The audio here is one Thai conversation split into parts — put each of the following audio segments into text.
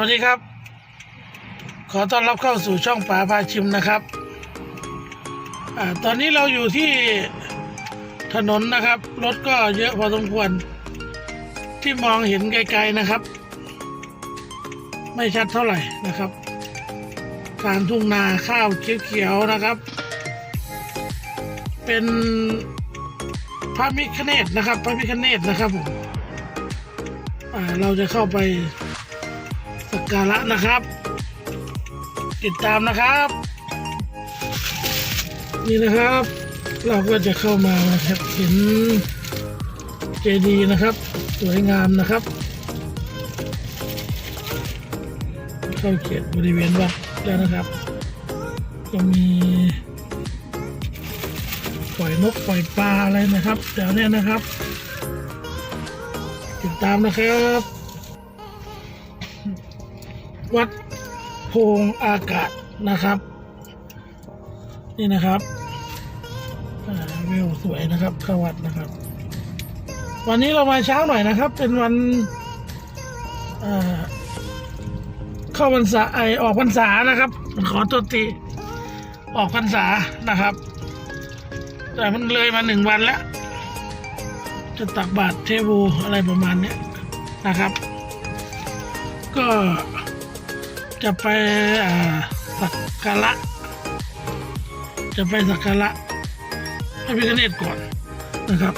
วัสดีครับ ขอต้อนรับเข้าสู่ช่องป๋าพาชิมนะครับอตอนนี้เราอยู่ที่ถนนนะครับ รถก็เยอะพอสมควร ที่มองเห็นไกลๆนะครับ ไม่ชัดเท่าไหร่นะครับกลางทุ่งนาข้าวเขียวๆนะครับ เป็นพระมิคเนตนะครับ พระมิคเนตนะครับผมเราจะเข้าไป การะนะครับ ติดตามนะครับ นี่นะครับ เราก็จะเข้ามานะครับเห็นเจดีย์นะครับ สวยงามนะครับ เข้าเขตบริเวณวัดแล้วนะครับ ก็มีปล่อยนกปล่อยปลาอะไรนะครับแถวเนี้ยนะครับ ติดตามนะครับ วัดโพงอากาศนะครับ นี่นะครับวิวสวยนะครับเข้าวัดนะครับ วันนี้เรามาเช้าหน่อยนะครับ เป็นวันเข้าพรรษาไอออกพรรษานะครับ ขอตัวตีออกพรรษานะครับ แต่มันเลยมาหนึ่งวันแล้ว จะตักบาตรเทโวอะไรประมาณนี้นะครับ ก็ จะไปสักการะจะไปสักการะพระพิฆเนศก่อนนะครับ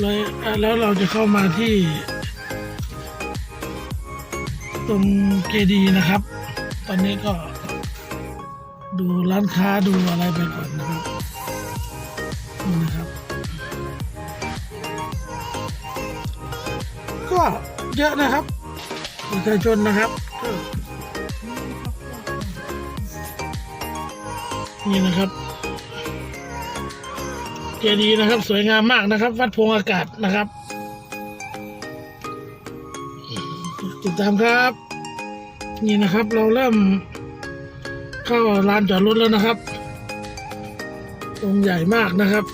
เลยแล้วเราจะเข้ามาที่ ตรงเจดีนะครับ ตอนนี้ก็ดูร้านค้าดูอะไรไปก่อนนะครับนี่นะครับ ก็เยอะนะครับประชาชนนะครับ นี่นะครับเจดีย์นะครับ สวยงามมากนะครับ วัดพวงอากาศนะครับ ติดตามครับ นี่นะครับ เราเริ่มเข้าลานจอดรถแล้วนะครับองค์ใหญ่มากนะครับ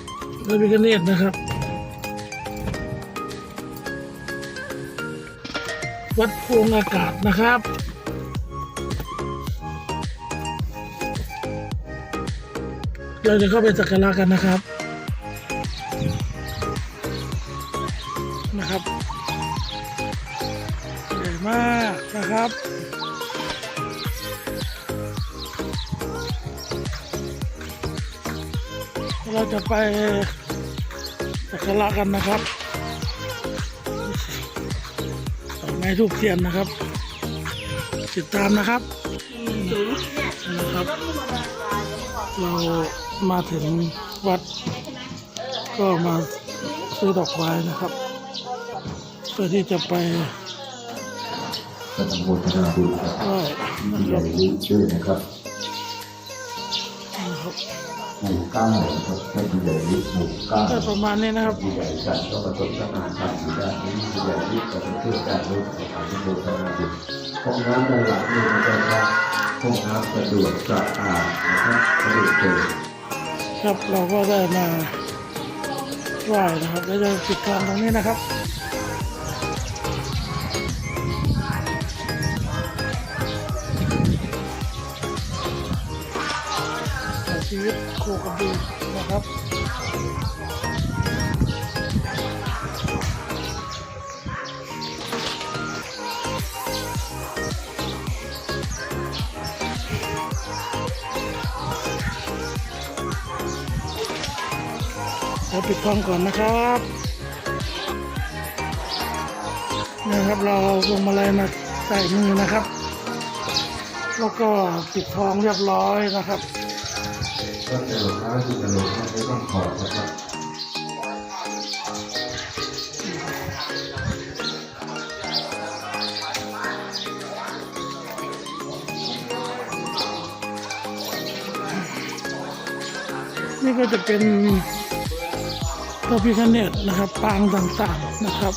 พระพิฆเนศนะครับ วัดพวงอากาศนะครับ เราจะเข้าไปสักการะกันนะครับ นะครับใหญ่มากนะครับเราจะไปสักการะกันนะครับไม้ทูบเทียนนะครับ ติดตามนะครับ เรามาถึงวัด ก็มาซื้อดอกไม้นะครับ เพื่อที่จะไปอนุโมทนาบุญกับไหว้ผู้นะใหครัญ่บรู้ชื่อนะครับนะครับ หมู่เก้านะครับท่านผู้ใหญ่รู้หมู่เก้าก็ประมาณนี้นะครับผู้ใหญ่จัดก็ประสบสมาธิอยู่ด้านนี้ผู้ใหญ่รู้ก็เป็นเพื่อนการรู้ของอนุโมทนาบุญห้องน้ำด้านหลังนี่นะครับห้องน้ำสะดวกสะอาดนะครับสะดวกเจอครับเราก็ได้มาไหว้นะครับแล้วจะปิดทองตรงนี้นะครับ ชีวิตโคกระบือนะครับเราปิดทองก่อนนะครับนะครับเราเอาพวงมาเลยมาใส่มือนะครับ แล้วก็ปิดทองเรียบร้อยนะครับ ก็จะหลงท้าที่จะหลงท้าไม่ต้องขอดนะครับนี่ก็จะเป็นพระพิฆเนศนะครับ ปางต่างๆนะครับ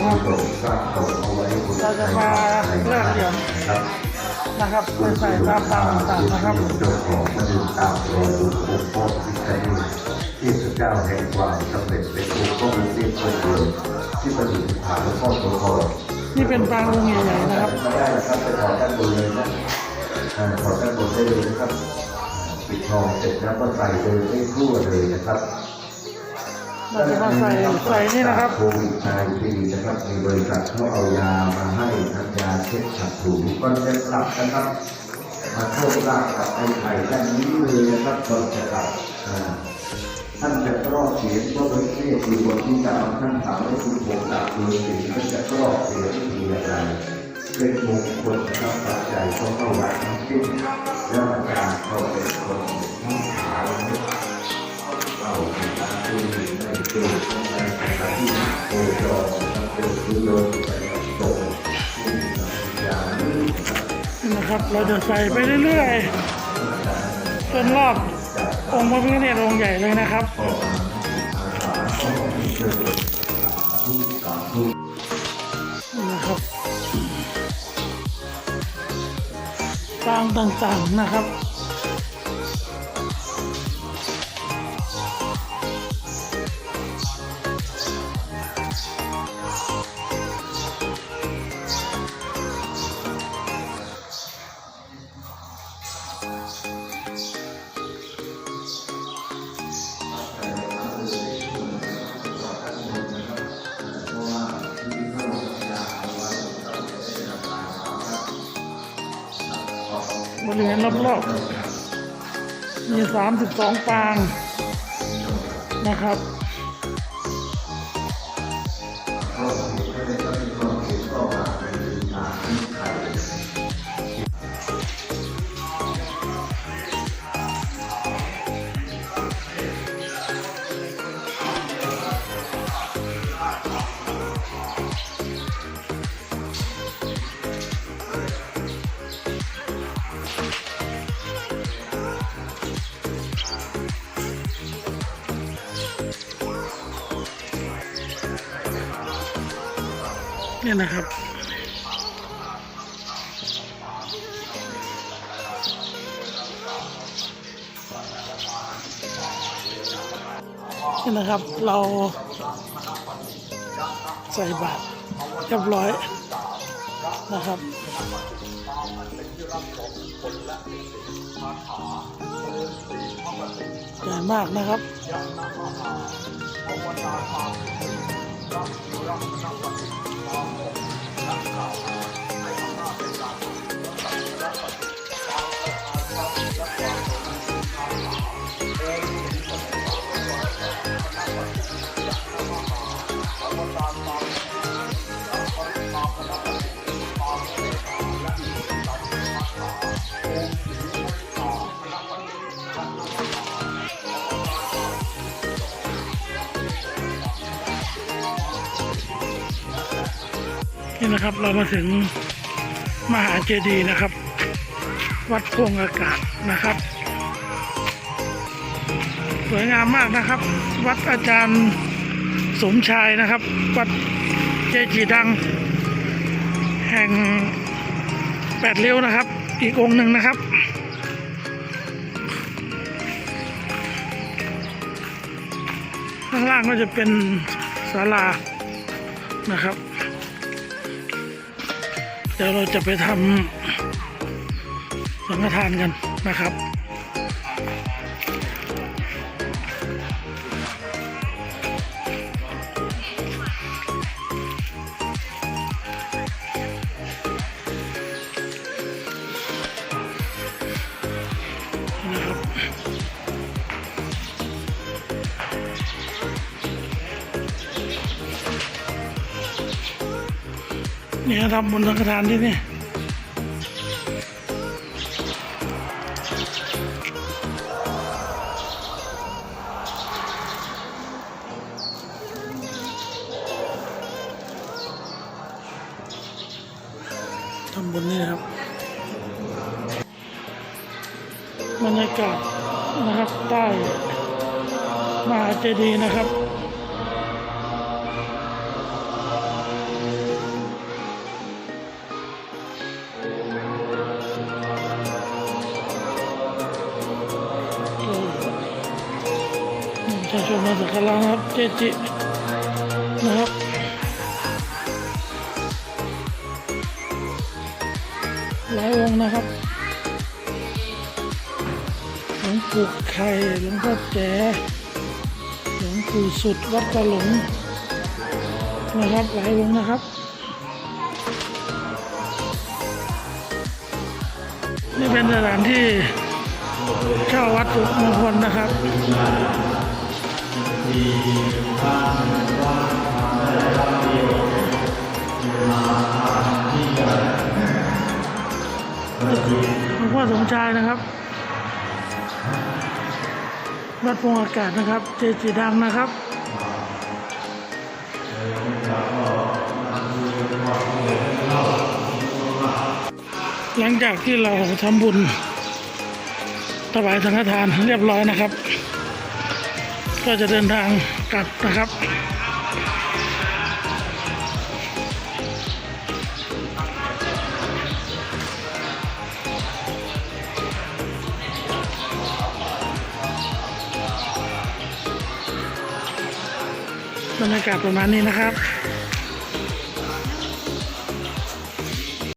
นี่นะครับกุศลสร้างตเอาไว้บนเราจะมาแลกเหรียญครับนะครับไปใส่ตามปางต่างนะครับเจ้าของมาดูตามรอยองค์พ่อพิฆเนศที่พระเจ้าแห่งความสำเร็จเป็นองค์พ่อพิฆเนศคนเดียวที่ประดิษฐานหลวงพ่อโสธรนี่เป็นปางองค์ใหญ่ๆนะครับไม่ได้นะครับไปถอดด้านบนเลยนะอ่าถอดด้านบนได้เลยนะครับปิดทองเสร็จแล้วก็ใส่เลยให้ทั่วเลยนะครับ เราจะมาใส่ใส่นี่นะครับโควิด19นะครับมีบริษัทเขาเอายามาให้ทัยาเช็ดขัดถูก็จะกลับนะครับมาโชคลาภกับไอ้ไข่ด้านนี้เลยนะครับก่อนจะกลับอ่าท่านจะรอดเสียงก็ไม่เทศอยู่บนที่ดาวท่านถามว่าคุณผมดับดูสิท่านจะรอดเสียงมีอะไรเป็นมงคลนะครับปัจจัยต้องเข้าวัดทั้งสิ้นแล้วอาจารย์ก็เป็นคน นะครับ เราจะใส่ไปเรื่อยๆจนรอบองค์พระพิฆเนศองค์ใหญ่เลยนะครับนะครับปางต่างๆนะครับ บริเวณรอบๆมี32ปางนะครับ นี่นะครับ นี่นะครับเราใส่บาตรเรียบร้อยนะครับใหญ่มากนะครับ นี่นะครับเรามาถึงมหาเจดีย์นะครับ วัดโพงอากาศนะครับ สวยงามมากนะครับ วัดอาจารย์สมชายนะครับ วัดเจจีย์ดัง แห่งแปดเลี้ยวนะครับ อีกองค์หนึ่งนะครับข้างล่างก็จะเป็นศาลานะครับ ดี๋ยวเราจะไปทำสังฆทานกันนะครับนะครับ เนี่ยทำบุญสังฆทานที่นี่ทำบุญนี่นะครับบรรยากาศนะครับใต้มหาเจดีย์นะครับ ชาชนมาสักการะนะครับเจจินะครับหลายองค์นะครับหลวงปู่ไข่หลวงพ่อแจ๋หลวงปู่สุดวัดกระหลงนะครับหลายองค์นะครับนี่เป็นสถานที่เช่าวัดมงคลนะครับ หลวงพ่อสมชายนะครับ วัดพงอากาศนะครับ เจจีดังนะครับหลังจากที่เราทำบุญถวายสังฆทานเรียบร้อยนะครับ ก็จะเดินทางกลับนะครับ บรรยากาศประมาณนี้นะครับ